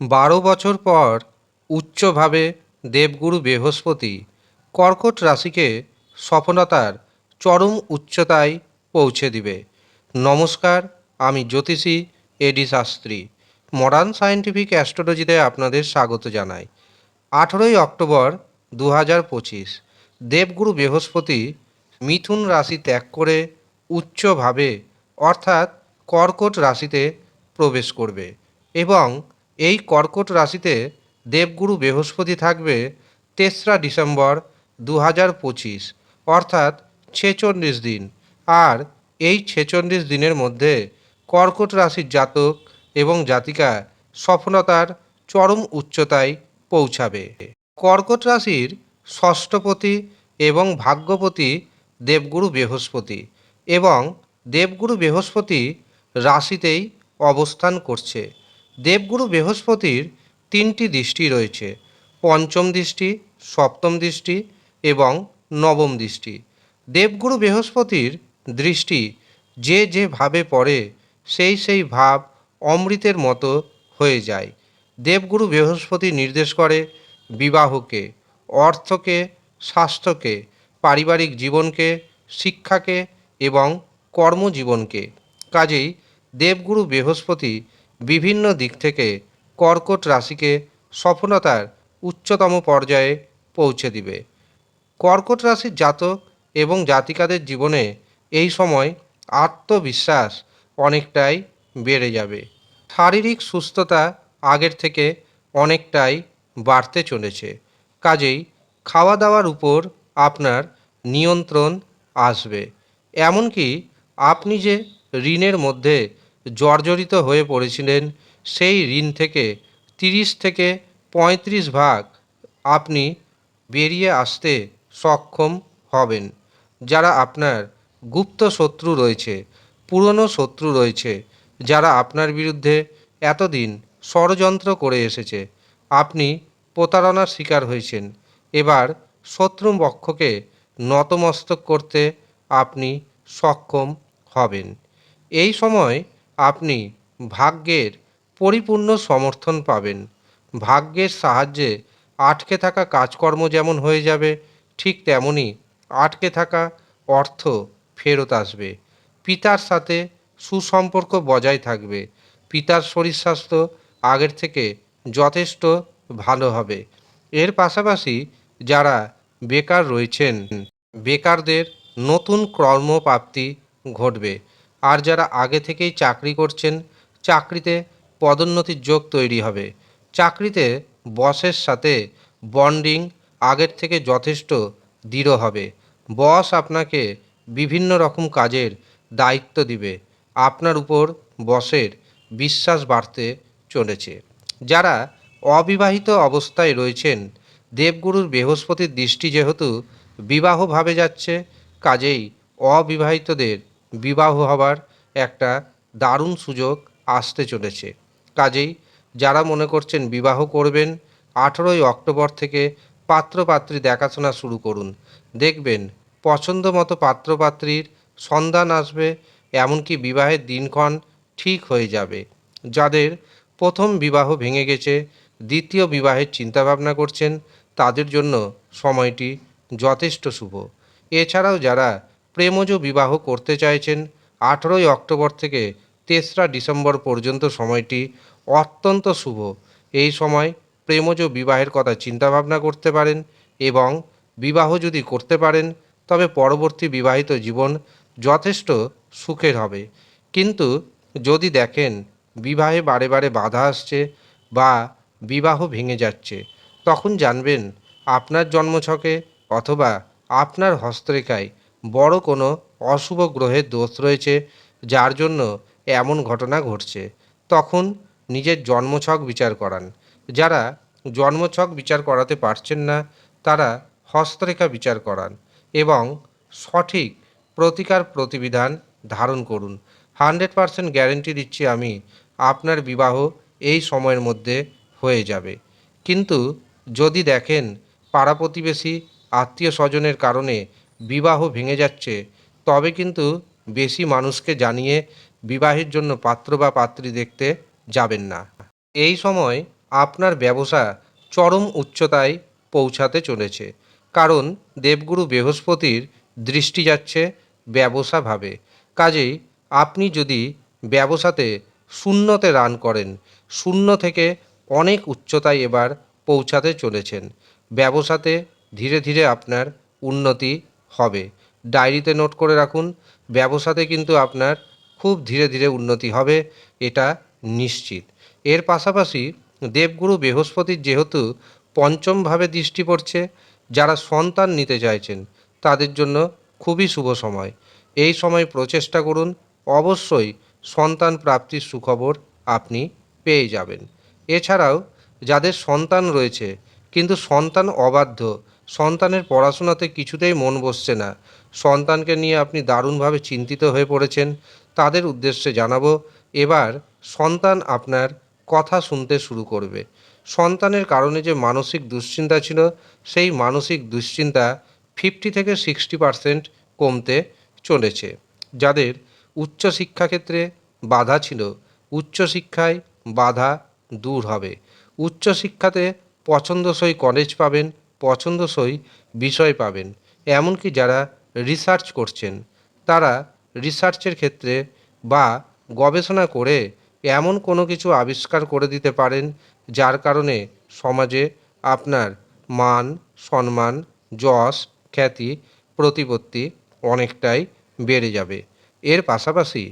বারো বছর পর উচ্চভাবে দেবগুরু বৃহস্পতি কর্কট রাশিকে সফলতার চরম উচ্চতায় পৌঁছে দিবে। নমস্কার, আমি জ্যোতিষী এডি শাস্ত্রী। মডার্ন সায়েন্টিফিক অ্যাস্ট্রোলজিতে আপনাদের স্বাগত জানাই। আঠেরোই অক্টোবর দু হাজার পঁচিশ, দেবগুরু বৃহস্পতি মিথুন রাশি ত্যাগ করে উচ্চভাবে অর্থাৎ কর্কট রাশিতে প্রবেশ করবে এবং এই কর্কট রাশিতে দেবগুরু বৃহস্পতি থাকবে তেসরা ডিসেম্বর দু হাজার পঁচিশ, অর্থাৎ ছেচল্লিশ দিন। আর এই ছেচল্লিশ দিনের মধ্যে কর্কট রাশির জাতক এবং জাতিকা সফলতার চরম উচ্চতায় পৌঁছাবে। কর্কট রাশির ষষ্ঠপতি এবং ভাগ্যপতি দেবগুরু বৃহস্পতি এবং দেবগুরু বৃহস্পতি রাশিতেই অবস্থান করছে। দেবগুরু বৃহস্পতির তিনটি দৃষ্টি রয়েছে। পঞ্চম দৃষ্টি, সপ্তম দৃষ্টি এবং নবম দৃষ্টি। দেবগুরু বৃহস্পতির দৃষ্টি যে যে ভাবে পড়ে, সেই সেই ভাব অমৃতের মতো হয়ে যায়। দেবগুরু বৃহস্পতি নির্দেশ করে বিবাহকে, অর্থকে, স্বাস্থ্যকে, পারিবারিক জীবনকে, শিক্ষাকে এবং কর্মজীবনকে। কাজেই দেবগুরু বৃহস্পতি বিভিন্ন দিক থেকে কর্কট রাশিকে সফলতার উচ্চতম পর্যায়ে পৌঁছে দিবে। কর্কট রাশির জাতক এবং জাতিকাদের জীবনে এই সময় আত্মবিশ্বাস অনেকটাই বেড়ে যাবে। শারীরিক সুস্থতা আগের থেকে অনেকটাই বাড়তে চলেছে। কাজেই খাওয়া দাওয়ার উপর আপনার নিয়ন্ত্রণ আসবে। এমনকি আপনি যে ঋণের মধ্যে জর্জরিত হয়ে পড়েছিলেন, সেই ঋণ থেকে তিরিশ থেকে পঁয়ত্রিশ ভাগ আপনি বেরিয়ে আসতে সক্ষম হবেন। যারা আপনার গুপ্ত শত্রু রয়েছে, পুরনো শত্রু রয়েছে, যারা আপনার বিরুদ্ধে এতদিন ষড়যন্ত্র করে এসেছে, আপনি প্রতারণার শিকার হয়েছেন। এবার শত্রু পক্ষকে নতমস্তক করতে আপনি সক্ষম হবেন। এই সময় আপনি ভাগ্যের পরিপূর্ণ সমর্থন পাবেন। ভাগ্যের সাহায্যে আটকে থাকা কাজকর্ম যেমন হয়ে যাবে, ঠিক তেমনই আটকে থাকা অর্থ ফেরত আসবে। পিতার সাথে সুসম্পর্ক বজায় থাকবে। পিতার শরীর স্বাস্থ্য আগের থেকে যথেষ্ট ভালো হবে। এর পাশাপাশি যারা বেকার রয়েছেন, বেকারদের নতুন কর্মপ্রাপ্তি ঘটবে। আর যারা আগে থেকেই চাকরি করছেন, চাকরিতে পদোন্নতির যোগ তৈরি হবে। চাকরিতে বসের সাথে বন্ডিং আগের থেকে যথেষ্ট দৃঢ় হবে। বস আপনাকে বিভিন্ন রকম কাজের দায়িত্ব দিবে। আপনার উপর বসের বিশ্বাস বাড়তে চলেছে। যারা অবিবাহিত অবস্থায় রয়েছেন, দেবগুরুর বৃহস্পতির দৃষ্টি যেহেতু বিবাহভাবে যাচ্ছে, কাজেই অবিবাহিতদের বিবাহ হবার একটা দারুণ সুযোগ আসতে চলেছে। কাজেই যারা মনে করছেন বিবাহ করবেন, আঠেরোই অক্টোবর থেকে পাত্রপাত্রী দেখাশোনা শুরু করুন। দেখবেন পছন্দ মতো পাত্রপাত্রীর সন্ধান আসবে, এমনকি বিবাহের দিনক্ষণ ঠিক হয়ে যাবে। যাদের প্রথম বিবাহ ভেঙে গেছে, দ্বিতীয় বিবাহের চিন্তাভাবনা করছেন, তাদের জন্য সময়টি যথেষ্ট শুভ। এছাড়াও যারা প্রেমজ বিবাহ করতে চাইছেন আঠেরোই অক্টোবর থেকে তেসরা ডিসেম্বর পর্যন্ত সময়টি অত্যন্ত শুভ। এই সময় প্রেমজ বিবাহের কথা চিন্তাভাবনা করতে পারেন এবং বিবাহ যদি করতে পারেন, তবে পরবর্তী বিবাহিত জীবন যথেষ্ট সুখের হবে। কিন্তু যদি দেখেন বিবাহে বারে বারে বাধা আসছে বা বিবাহ ভেঙে যাচ্ছে, তখন জানবেন আপনার জন্মছকে অথবা আপনার হস্তরেখায় বড় কোনো অশুভ গ্রহের দোষ রয়েছে, যার জন্য এমন ঘটনা ঘটছে। তখন নিজের জন্মছক বিচার করান। যারা জন্মছক বিচার করাতে পারছেন না, তারা হস্তরেখা বিচার করান এবং সঠিক প্রতিকার প্রতিবিধান ধারণ করুন। হান্ড্রেড পারসেন্ট গ্যারেন্টি দিচ্ছি আমি, আপনার বিবাহ এই সময়ের মধ্যে হয়ে যাবে। কিন্তু যদি দেখেন পাড়া প্রতিবেশী, আত্মীয় স্বজনের কারণে বিবাহ ভেঙে যাচ্ছে, তবে কিন্তু বেশি মানুষকে জানিয়ে বিবাহের জন্য পাত্র বা পাত্রী দেখতে যাবেন না। এই সময় আপনার ব্যবসা চরম উচ্চতায় পৌঁছাতে চলেছে, কারণ দেবগুরু বৃহস্পতির দৃষ্টি যাচ্ছে ব্যবসাভাবে কাজেই আপনি যদি ব্যবসাতে শূন্যতে রান করেন, শূন্য থেকে অনেক উচ্চতায় এবার পৌঁছাতে চলেছেন। ব্যবসাতে ধীরে ধীরে আপনার উন্নতি হবে। ডায়েরিতে নোট করে রাখুন, ব্যবসাতে কিন্তু আপনার খুব ধীরে ধীরে উন্নতি হবে, এটা নিশ্চিত। এর পাশাপাশি দেবগুরু বৃহস্পতির যেহেতু পঞ্চমভাবে দৃষ্টি পড়ছে, যারা সন্তান নিতে চাইছেন, তাদের জন্য খুবই শুভ সময়। এই সময় প্রচেষ্টা করুন, অবশ্যই সন্তান প্রাপ্তির সুখবর আপনি পেয়ে যাবেন। এছাড়াও যাদের সন্তান রয়েছে, কিন্তু সন্তান অবাধ্য সন্তানের পড়াশোনাতে কিছুতেই মন বসছে না। সন্তানকে নিয়ে আপনি দারুণভাবে চিন্তিত হয়ে পড়েছেন। তাদের উদ্দেশ্যে জানাব, এবার সন্তান আপনার কথা শুনতে শুরু করবে। সন্তানের কারণে যে মানসিক দুশ্চিন্তা ছিল, সেই মানসিক দুশ্চিন্তা ফিফটি থেকে সিক্সটি পারসেন্ট কমতে চলেছে। যাদের উচ্চশিক্ষাক্ষেত্রে বাধা ছিল, উচ্চশিক্ষায় বাধা দূর হবে। উচ্চশিক্ষাতে পছন্দসই কলেজ পাবেন পছন্দসই বিষয় পাবেন। এমনকি যারা রিসার্চ করছেন, তারা রিসার্চের ক্ষেত্রে বা গবেষণা করে এমন কোনো কিছু আবিষ্কার করে দিতে পারেন, যার কারণে সমাজে আপনার মান, সম্মান, যশ, খ্যাতি, প্রতিপত্তি অনেকটাই বেড়ে যাবে। এর পাশাপাশি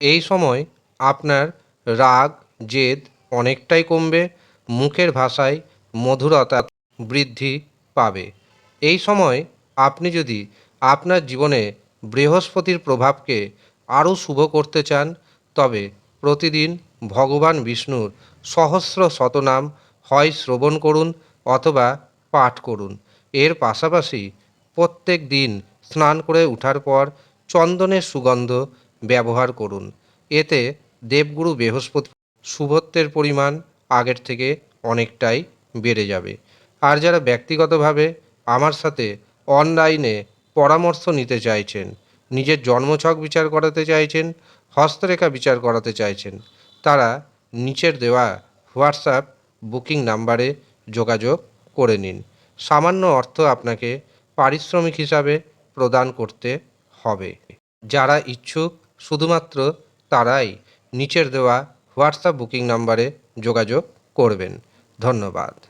এই সময় আপনার রাগ, জেদ অনেকটাই কমবে, মুখের ভাষায় মধুরতা বৃদ্ধি পাবে। এই সময় আপনি যদি আপনার জীবনে বৃহস্পতির প্রভাবকে আরও শুভ করতে চান, তবে প্রতিদিন ভগবান বিষ্ণুর সহস্র শতনাম হয় শ্রবণ করুন অথবা পাঠ করুন। এর পাশাপাশি প্রত্যেক দিন স্নান করে ওঠার পর চন্দনের সুগন্ধ ব্যবহার করুন। এতে দেবগুরু বৃহস্পতি শুভত্বের পরিমাণ আগের থেকে অনেকটাই বেড়ে যাবে। আর যারা ব্যক্তিগতভাবে আমার সাথে অনলাইনে পরামর্শ নিতে চাইছেন, নিজের জন্মছক বিচার করাতে চাইছেন, হস্তরেখা বিচার করাতে চাইছেন, তারা নিচের দেওয়া হোয়াটসঅ্যাপ বুকিং নাম্বারে যোগাযোগ করে নিন। সামান্য অর্থ আপনাকে পারিশ্রমিক হিসাবে প্রদান করতে হবে। যারা ইচ্ছুক, শুধুমাত্র তারাই নিচের দেওয়া হোয়াটসঅ্যাপ বুকিং নাম্বারে যোগাযোগ করবেন। ধন্যবাদ।